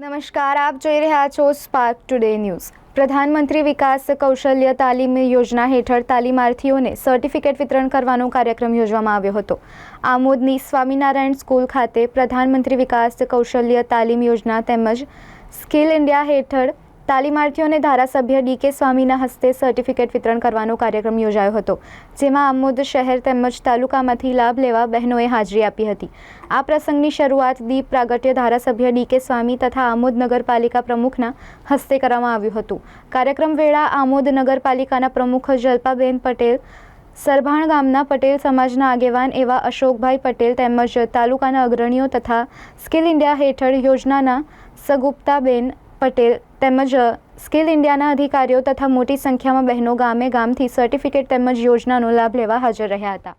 નમસ્કાર, આપ જોઈ રહ્યા છો સ્પાર્ક ટુડે ન્યૂઝ પ્રધાનમંત્રી વિકાસ કૌશલ્ય તાલીમ યોજના હેઠળ તાલીમાર્થીઓને સર્ટિફિકેટ વિતરણ કરવાનો કાર્યક્રમ યોજવામાં આવ્યો હતો. આમોદની સ્વામિનારાયણ સ્કૂલ ખાતે પ્રધાનમંત્રી વિકાસ કૌશલ્ય તાલીમ યોજના તેમજ સ્કિલ ઇન્ડિયા હેઠળ તાલીમાર્થીઓને ધારાસભ્ય ડી કે સ્વામીના હસ્તે સર્ટિફિકેટ વિતરણ કરવાનો કાર્યક્રમ યોજાયો હતો, જેમાં આમોદ શહેર તેમજ તાલુકામાંથી લાભ લેવા બહેનોએ હાજરી આપી હતી. આ પ્રસંગની શરૂઆત દીપ પ્રાગટ્ય ધારાસભ્ય ડી કે સ્વામી તથા આમોદ નગરપાલિકા પ્રમુખના હસ્તે કરવામાં આવ્યું હતું. કાર્યક્રમ વેળા આમોદ નગરપાલિકાના પ્રમુખ જલ્પાબેન પટેલ, સરભાણ ગામના પટેલ સમાજના આગેવાન એવા અશોકભાઈ પટેલ તેમજ તાલુકાના અગ્રણીઓ તથા સ્કિલ ઇન્ડિયા હેઠળ યોજનાના સગુપ્તાબેન પટેલ તેમજ સ્કિલ ઇન્ડિયાના અધિકારીઓ તથા મોટી સંખ્યામાં બહેનો ગામે ગામથી સર્ટિફિકેટ તેમજ યોજનાનો લાભ લેવા હાજર રહ્યા હતા.